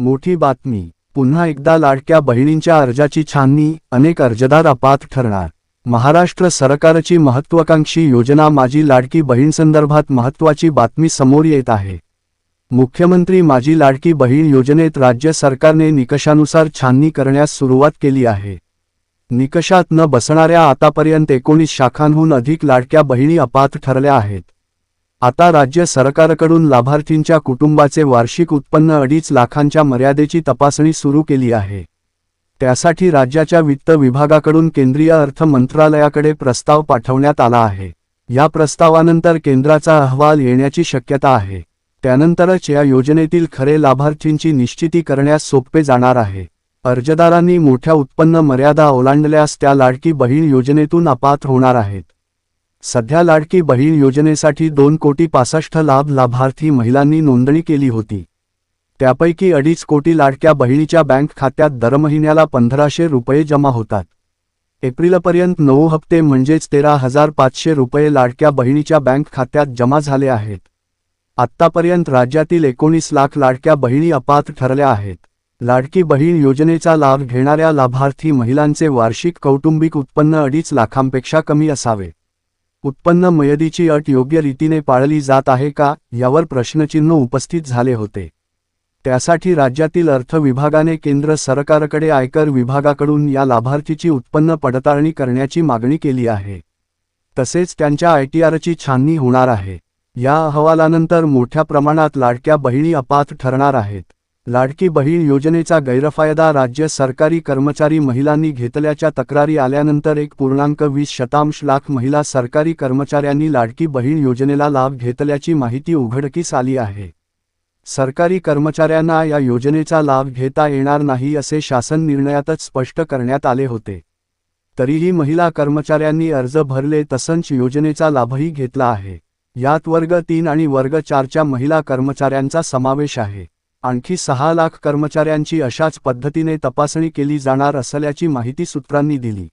मोठी बातमी. पुन्हा एकदा लाडक्या बहिणींच्या अर्जाची छाननी अनेक अर्जदार अपात्र ठरणार. महाराष्ट्र सरकारची महत्त्वाकांक्षी योजना माझी लाडकी बहीण संदर्भात महत्त्वाची बातमी समोर येत आहे. मुख्यमंत्री माझी लाडकी बहीण योजनेत राज्य सरकारने निकषानुसार छाननी करण्यास सुरुवात केली आहे. निकषात न बसणाऱ्या आतापर्यंत एकोणीस शाखांहून अधिक लाडक्या बहिणी अपात्र ठरल्या आहेत. आता राज्य सरकारकडून लाभार्थींच्या कुटुंबाचे वार्षिक उत्पन्न अडीच लाखांच्या मर्यादेची तपासणी सुरू केली आहे. त्यासाठी राज्याच्या वित्त विभागाकडून केंद्रीय अर्थ मंत्रालयाकडे प्रस्ताव पाठवण्यात आला आहे. या प्रस्तावानंतर केंद्राचा अहवाल येण्याची शक्यता आहे. त्यानंतरच या योजनेतील खरे लाभार्थींची निश्चिती करण्यास सोपे जाणार आहे. अर्जदारांनी मोठ्या उत्पन्न मर्यादा ओलांडल्यास त्या लाडकी बहीण योजनेतून अपात्र होणार आहेत. सध्या लाडकी बहीण योजनेसाठी दोन कोटी पासष्ट लाभ लाभार्थी महिलांनी नोंदणी केली होती. त्यापैकी अडीच कोटी लाडक्या बहिणीच्या बँक खात्यात दर महिन्याला पंधराशे रुपये जमा होतात. एप्रिलपर्यंत नऊ हप्ते म्हणजेच तेरा हजार पाचशे रुपये लाडक्या बहिणीच्या बँक खात्यात जमा झाले आहेत. आत्तापर्यंत राज्यातील एकोणीस लाख लाडक्या बहिणी अपात्र ठरल्या आहेत. लाडकी बहीण योजनेचा लाभ घेणाऱ्या लाभार्थी महिलांचे वार्षिक कौटुंबिक उत्पन्न अडीच लाखांपेक्षा कमी असावे. उत्पन्न मयदीची अट योग्य रीतीने पाळली जात आहे का यावर प्रश्नचिन्ह उपस्थित झाले होते. त्यासाठी राज्यातील अर्थ विभागाने केंद्र सरकारकडे आयकर विभागाकडून या लाभार्थीची उत्पन्न पडताळणी करण्याची मागणी केली आहे. तसेच त्यांच्या आयटीआरची छाननी होणार आहे. या अहवालानंतर मोठ्या प्रमाणात लाडक्या बहिणी अपात्र ठरणार आहेत. लाडकी बहीण योजनेचा गैरफायदा राज्य सरकारी कर्मचारी महिलांनी घेतल्याच्या तक्रारी आल्यानंतर एक पूर्णांक वीस शतांश लाख महिला सरकारी कर्मचाऱ्यांनी लाडकी बहीण योजनेला लाभ घेतल्याची माहिती उघडकीस आली आहे. सरकारी कर्मचाऱ्यांना या योजनेचा लाभ घेता येणार नाही असे शासन निर्णयातच स्पष्ट करण्यात आले होते. तरीही महिला कर्मचाऱ्यांनी अर्ज भरले तसंच योजनेचा लाभही घेतला आहे. यात वर्ग तीन आणि वर्ग चारच्या महिला कर्मचाऱ्यांचा समावेश आहे. आणखी सहा लाख कर्मचाऱ्यांची अशाच पद्धतीने तपासणी केली जाणार असल्याची माहिती सूत्रांनी दिली.